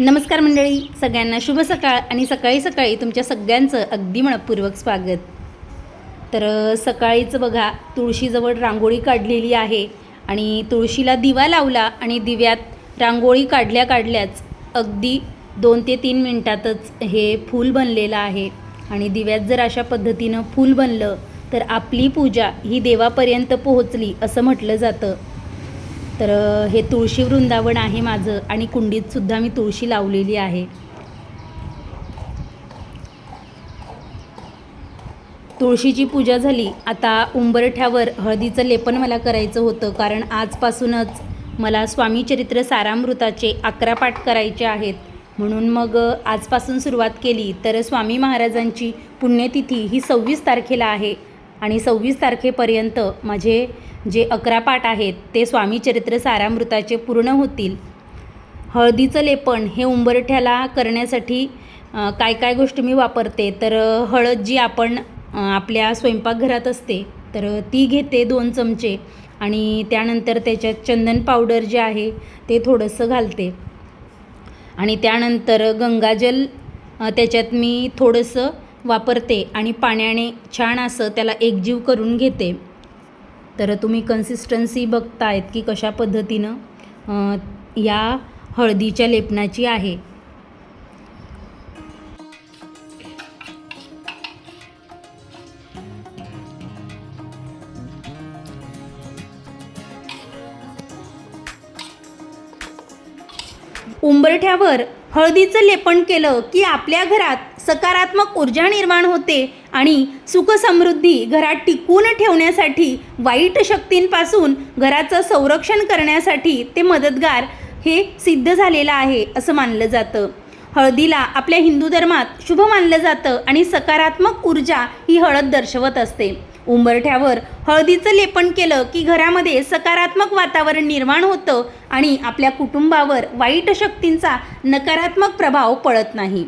नमस्कार मंडळी सगळ्यांना शुभ सकाळ आणि सकाळी सकाळी तुमच्या सगळ्यांचं अगदी मनपूर्वक स्वागत. तर सकाळीच बघा तुळशीजवळ रांगोळी काढलेली आहे आणि तुळशीला दिवा लावला आणि दिव्यात रांगोळी काढल्या काढल्याच अगदी दोन ते तीन मिनटातच हे फूल बनलेलं आहे. आणि दिव्यात जर अशा पद्धतीनं फूल बनलं तर आपली पूजा ही देवापर्यंत पोहोचली असं म्हटलं जातं. तर हे तुळशी वृंदावन आहे माझं आणि कुंडीतसुद्धा मी तुळशी लावलेली आहे. तुळशीची पूजा झाली. आता उंबरठ्यावर हळदीचं लेपन मला करायचं होतं कारण आजपासूनच मला स्वामी चरित्र सारामृताचे अकरा पाठ करायचे आहेत. म्हणून मग आजपासून सुरुवात केली. तर स्वामी महाराजांची पुण्यतिथी ही सव्वीस तारखेला आहे. आणि सव्वीस तारखेपर्यंत माझे जे अकरा पाठ आहेत ते स्वामी चरित्र सारामृताचे पूर्ण होतील. हळदीचं लेपन हे उंबरठ्याला करण्यासाठी काय काय गोष्टी मी वापरते? तर हळद जी आपण आपल्या स्वयंपाकघरात असते तर ती घेते दोन चमचे आणि त्यानंतर त्याच्यात चंदन पावडर जे आहे ते थोडंसं घालते. आणि त्यानंतर गंगाजल त्याच्यात मी थोडंसं वापरते आणि पाण्याने छान असं त्याला एकजीव करून घेते. तर तुम्ही कन्सिस्टन्सी बघतायत की कशा पद्धतीनं या हळदीच्या लेपनाची आहे. उंबरठ्यावर हळदीचं लेपन केलं की आपल्या घरात सकारात्मक ऊर्जा निर्माण होते आणि सुखसमृद्धी घरात टिकून ठेवण्यासाठी वाईट शक्तींपासून घराचं संरक्षण करण्यासाठी ते मदतगार हे सिद्ध झालेलं आहे असं मानलं जातं. हळदीला आपल्या हिंदू धर्मात शुभ मानलं जातं आणि सकारात्मक ऊर्जा ही हळद दर्शवत असते. उंबरठ्यावर हळदीचं लेपन केलं की घरामध्ये सकारात्मक वातावरण निर्माण होतं आणि आपल्या कुटुंबावर वाईट शक्तींचा नकारात्मक प्रभाव पडत नाही.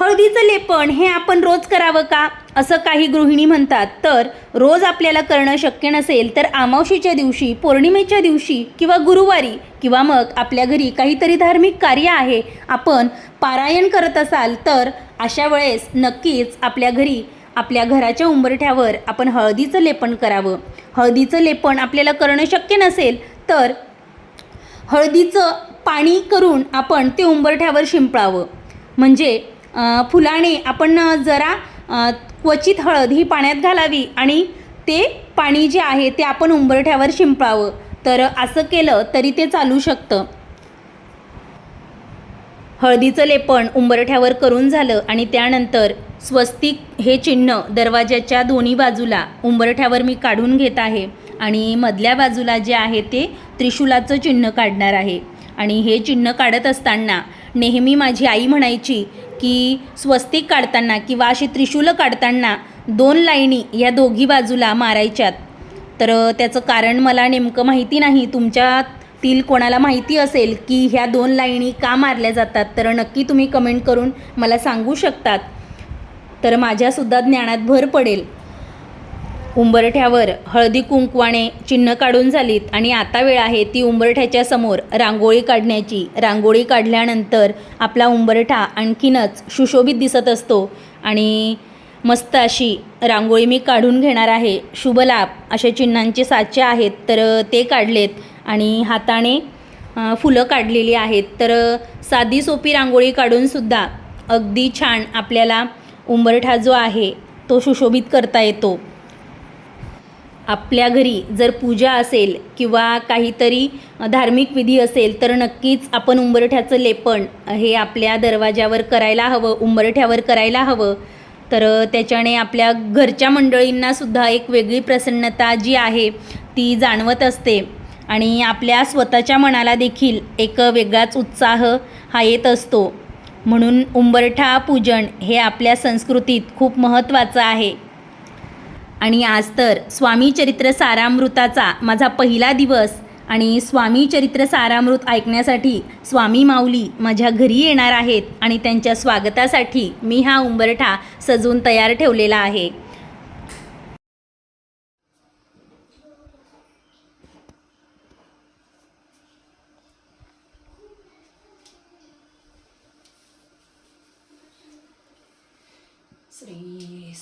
हळदीचं लेपन हे आपण रोज करावं का? असं काही गृहिणी म्हणतात. तर रोज आपल्याला करणं शक्य नसेल तर अमावशीच्या दिवशी पौर्णिमेच्या दिवशी किंवा गुरुवारी किंवा मग आपल्या घरी काहीतरी धार्मिक कार्य आहे आपण पारायण करत असाल तर अशा वेळेस नक्कीच आपल्या घरी आपल्या घराच्या उंबरठ्यावर आपण हळदीचं लेपन करावं. हळदीचं लेपन आपल्याला करणं शक्य नसेल तर हळदीचं पाणी करून आपण ते उंबरठ्यावर शिंपळावं. म्हणजे फुलाने आपण जरा क्वचित हळद ही पाण्यात घालावी आणि ते पाणी जे आहे ते आपण उंबरठ्यावर शिंपळावं. तर असं केलं तरी ते चालू शकतं. हळदीचं लेपन उंबरठ्यावर करून झालं आणि त्यानंतर स्वस्तिक हे चिन्ह दरवाजाच्या दोन्ही बाजूला उंबरठ्यावर मी काढून घेत आहे आणि मधल्या बाजूला जे आहे ते त्रिशूलाचं चिन्ह काढणार आहे. आणि हे चिन्ह काढत असताना नेहमी माझी आई म्हणायची की स्वस्तिक काढताना किंवा अशी त्रिशूलं काढताना दोन लाईनी या दोघी बाजूला मारायच्यात. तर त्याचं कारण मला नेमकं माहिती नाही. तुमच्यातील कोणाला माहिती असेल की ह्या दोन लाईनी का मारल्या जातात तर नक्की तुम्ही कमेंट करून मला सांगू शकतात. तर माझ्यासुद्धा ज्ञानात भर पडेल. उंबरठ्यावर हळदी कुंकवाने चिन्ह काढून झालीत आणि आता वेळ आहे ती उंबरठ्याच्या समोर रांगोळी काढण्याची. रांगोळी काढल्यानंतर आपला उंबरठा आणखीनच सुशोभित दिसत असतो आणि मस्त अशी रांगोळी मी काढून घेणार आहे. शुभलाभ अशा चिन्हांचे साचे आहेत तर ते काढलेत आणि हाताने फुलं काढलेली आहेत. तर साधी सोपी रांगोळी काढूनसुद्धा अगदी छान आपल्याला उंबरठा जो आहे तो सुशोभित करता येतो. आपल्या घरी जर पूजा असेल किंवा काहीतरी धार्मिक विधी असेल तर नक्कीच आपण उंबरठ्याचं लेपन हे आपल्या दरवाजावर करायला हवं उंबरठ्यावर करायला हवं. तर त्याच्याने आपल्या घरच्या मंडळींनासुद्धा एक वेगळी प्रसन्नता जी आहे ती जाणवत असते. आणि आपल्या स्वतःच्या मनाला देखील एक वेगळाच उत्साह हा येत असतो. म्हणून उंबरठा पूजन हे आपल्या संस्कृतीत खूप महत्त्वाचं आहे. आणि आज तर स्वामी चरित्र सारामृताचा माझा पहिला दिवस आणि स्वामी चरित्र सारामृत ऐकण्यासाठी स्वामी माऊली माझ्या घरी येणार आहेत आणि त्यांच्या स्वागतासाठी मी हा उंबरठा सजवून तयार ठेवलेला आहे श्री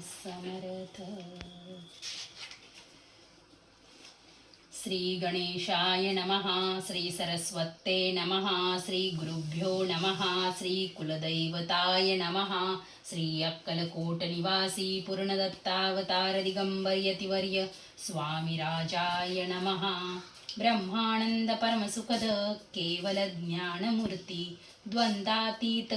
समर्थ। श्री गणेशाय नमः श्री सरस्वते नमः श्री गुरुभ्यो नमः श्री कुलदैवताय नमः श्री अक्कलकोटनिवासी पूर्णदत्तावतार स्वामिराजाय नमः। ब्रह्मानंद परमसुखद केवल ज्ञानमूर्ति द्वंद्वातीत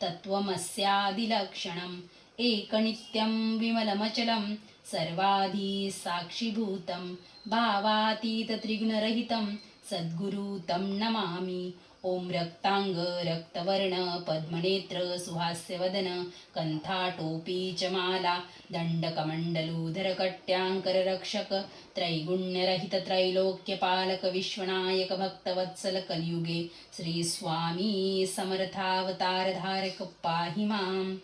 तत्त्वमस्यादिलक्षणम् एकनित्यं विमलमचलं सर्वाधी साक्षीभूतं भावातीतत्रिगुणरहितं सद्गुरु तं नमामि। ॐ रक्ताङ्ग रक्तवर्ण पद्मनेत्र सुहास्यवदन कन्थाटोपी च माला दण्डकमण्डलूधरकट्याङ्कररक्षक त्रैगुण्यरहित त्रैलोक्यपालक विश्वनायक भक्तवत्सल कलियुगे श्रीस्वामी समर्थावतारधारक पाहि माम्।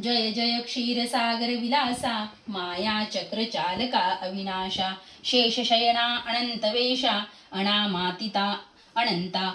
जय जय क्षीरसागर विलासा माया चक्रचालका अविनाशा शेषशयना अनन्तवेषा अनामातिता अनन्ता